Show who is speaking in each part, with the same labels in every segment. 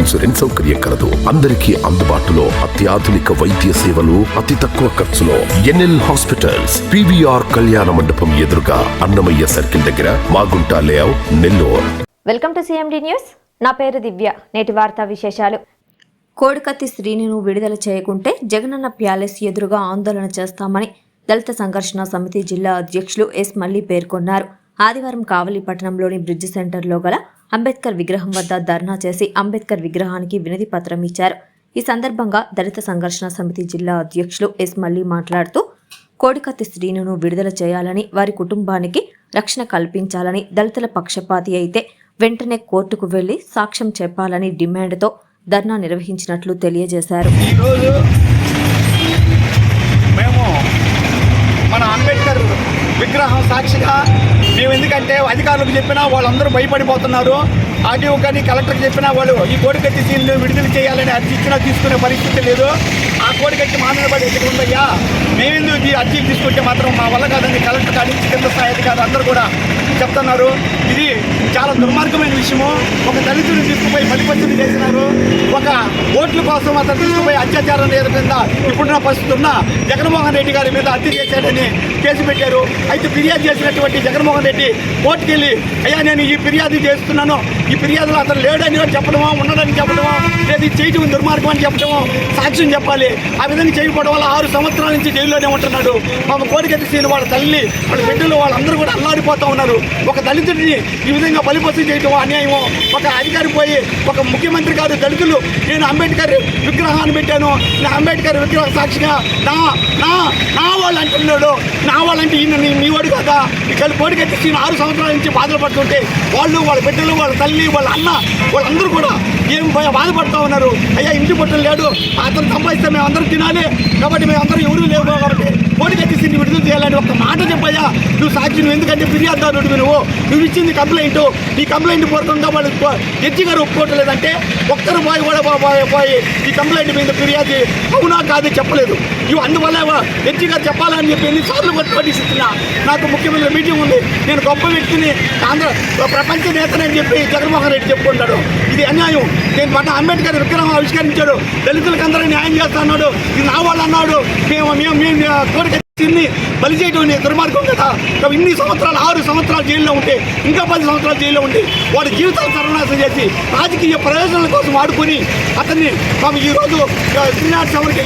Speaker 1: Insurance సౌకర్యం కలదు. అందరికీ అందుబాటులో అత్యాధునిక వైద్య సేవలు అతి తక్కువ ఖర్చులో ఎన్ఎల్ హాస్పిటల్స్ పివిఆర్ కళ్యాణ మండపం ఎదురుగా అన్నమయ్య సర్కిల్ దగ్గర Magunta layout Nellore.
Speaker 2: Welcome to CMD news. నా పేరు దివ్య. నేటి వార్తా విశేషాలు. కోడికత్తి శ్రీనిను విడుదల చేయకుంటే జగనన్న ప్యాలెస్ ఎదురుగా ఆందోళన చేస్తామని దళిత సంఘర్షణ సమితి జిల్లా అధ్యక్షులు ఎస్ మల్లి పేర్కొన్నారు. ఆదివారం కావలి పట్టణంలోని బ్రిడ్జ్ సెంటర్లో గల అంబేద్కర్ విగ్రహం వద్ద ధర్నా చేసి అంబేద్కర్ విగ్రహానికి వినతి పత్రం ఇచ్చారు. ఈ సందర్భంగా దళిత సంఘర్షణ సమితి జిల్లా అధ్యక్షులు ఎస్ మల్లి మాట్లాడుతూ కోడికత్తి శ్రీనును విడుదల చేయాలని వారి కుటుంబానికి రక్షణ కల్పించాలని దళితుల పక్షపాతి అయితే వెంటనే కోర్టుకు వెళ్ళి సాక్ష్యం చెప్పాలని డిమాండ్తో ధర్నా నిర్వహించినట్లు తెలియజేశారు.
Speaker 3: మేము మన అంబేద్కర్ విగ్రహం సాక్షిగా మేము ఎందుకంటే అధికారులకు చెప్పినా వాళ్ళందరూ భయపడిపోతున్నారు. ఆర్టీఓ కానీ కలెక్టర్కి చెప్పినా వాళ్ళు ఈ కోడికత్తి సీన్లు విడుదల చేయాలని అర్జీ ఇచ్చినా తీసుకునే పరిస్థితి లేదు. ఆ కోడికత్తి మా మీద పడి ఎక్కడ మేమెందు అర్జీ ఈ అర్జీలు తీసుకుంటే మాత్రం మా వల్ల కాదని కలెక్టర్ కానీ కింద స్థాయి అధికారులు అందరూ కూడా చెప్తున్నారు. ఇది దుర్మార్గమైన విషయము. ఒక దళితుడిని తీసుకుపోయి బలిపత్తులు చేసినారు. ఒక ఓట్ల కోసం అతను తీసుకుపోయి అత్యాచారం కింద ఇప్పుడున్న పరిస్థితి ఉన్న జగన్మోహన్ రెడ్డి గారి మీద హత్య చేశాడని కేసు పెట్టారు. అయితే ఫిర్యాదు చేసినటువంటి జగన్మోహన్ రెడ్డి కోర్టుకి వెళ్ళి అయ్యా నేను ఈ ఫిర్యాదు చేస్తున్నాను. ఈ ఫిర్యాదులో అతను లేడని చెప్పడమో? ఉండడని చెప్పడమో? లేదు ఇది చేయటం దుర్మార్గం అని చెప్పడమో? సాక్ష్యం చెప్పాలి. ఆ విధంగా చేయకపోవడం వల్ల ఆరు సంవత్సరాల నుంచి జైల్లోనే ఉంటున్నాడు. పాప కోరిక సీని వాళ్ళ తల్లి వాళ్ళ బిడ్డలు వాళ్ళందరూ కూడా అల్లాడిపోతూ ఉన్నారు. ఒక దళితుడిని ఈ విధంగా బలిపస్తు చేయటం అన్యాయమో ఒక అధికారి పోయి ఒక ముఖ్యమంత్రి గారు దళితులు. నేను అంబేద్కర్ విగ్రహాన్ని పెట్టాను. నా అంబేద్కర్ విగ్రహ సాక్షిగా నా నా నా వాళ్ళు అంటున్నాడు. నా వాళ్ళంటే ఈయన మీ వాడు కదా? వాళ్ళు కోడికెత్తి ఆరు సంవత్సరాల నుంచి బాధలు పడుతుంటే వాళ్ళు వాళ్ళ బిడ్డలు వాళ్ళ తల్లి వాళ్ళ అన్న వాళ్ళందరూ కూడా ఏం భయ- బాధపడుతూ ఉన్నారు. అయ్యా ఇంటి పుట్టలు లేడు. అతను సంపాదిస్తే మేము అందరం తినాలి. కాబట్టి మేము అందరం ఎవరూ లేవు కాబట్టి కోడికెత్తి సీన్ విడుదల చేయాలని ఒక మాట చెప్పయ్యా. నువ్వు సాక్షి నువ్వు ఎందుకంటే ఫిర్యాదుదారుడు నువ్వు. నువ్వు ఇచ్చింది కంప్లైంట్ ఈ కంప్లైంట్ పూర్వకంగా వాళ్ళు జడ్జి గారు ఒప్పుకోవట్లేదంటే ఒక్కరు పోయి కూడా పోయి ఈ కంప్లైంట్ మీద ఫిర్యాదు అవునా కాదు చెప్పలేదు. ఇవి అందువల్ల జడ్జి గారు చెప్పాలని చెప్పి ఎన్నిసార్లు పట్టిస్తున్నా నాకు ముఖ్యమైన మీటింగ్ ఉంది. నేను గొప్ప వ్యక్తిని ఆంధ్ర ప్రపంచ నేతనని చెప్పి జగన్మోహన్ రెడ్డి చెప్పుకుంటాడు. ఇది అన్యాయం. నేను పట్ల అంబేద్కర్ విగ్రహం ఆవిష్కరించాడు. దళితులకు అందరూ న్యాయం చేస్తా అన్నాడు. ఇది నా వాళ్ళు అన్నాడు. మేము మేము మేము కోరిక తిని బలి చేయడం దుర్మార్గం కదా. ఇన్ని సంవత్సరాలు ఆరు సంవత్సరాలు జైల్లో ఉంటే ఇంకా పది సంవత్సరాలు జైల్లో ఉండి వాడి జీవితాలు సర్వనాశం చేసి రాజకీయ ప్రయోజనాల కోసం వాడుకొని అతన్ని మాకు ఈరోజు ఆ, శ్రీనాథ్ చౌరికి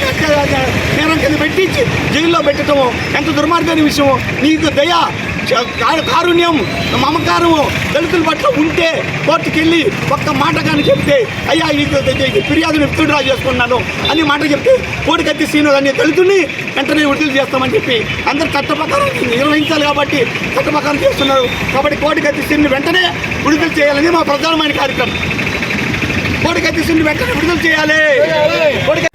Speaker 3: నేరం కింద పెట్టించి జైల్లో పెట్టడం ఎంత దుర్మార్గమైన విషయం నీకు దయ కారుణ్యం. మమకారము దళితుల పట్ల ఉంటే కోర్టుకి వెళ్ళి ఒక్క మాట కానీ చెప్తే అయ్యా ఈ ఫిర్యాదుని విత్డ్రా చేసుకున్నాను అని మాట చెప్తే కోడికత్తి సీను అనే దళితుల్ని వెంటనే విడుదల చేస్తామని చెప్పి అందరు చట్ట ప్రకారం నిర్వహించాలి కాబట్టి చట్ట ప్రకారం చేస్తున్నారు. కాబట్టి కోడికత్తి సీన్ని వెంటనే విడుదల చేయాలని మా ప్రధానమైన కార్యక్రమం. కోడికత్తి సీన్ని వెంటనే విడుదల చేయాలి. కోడికత్తి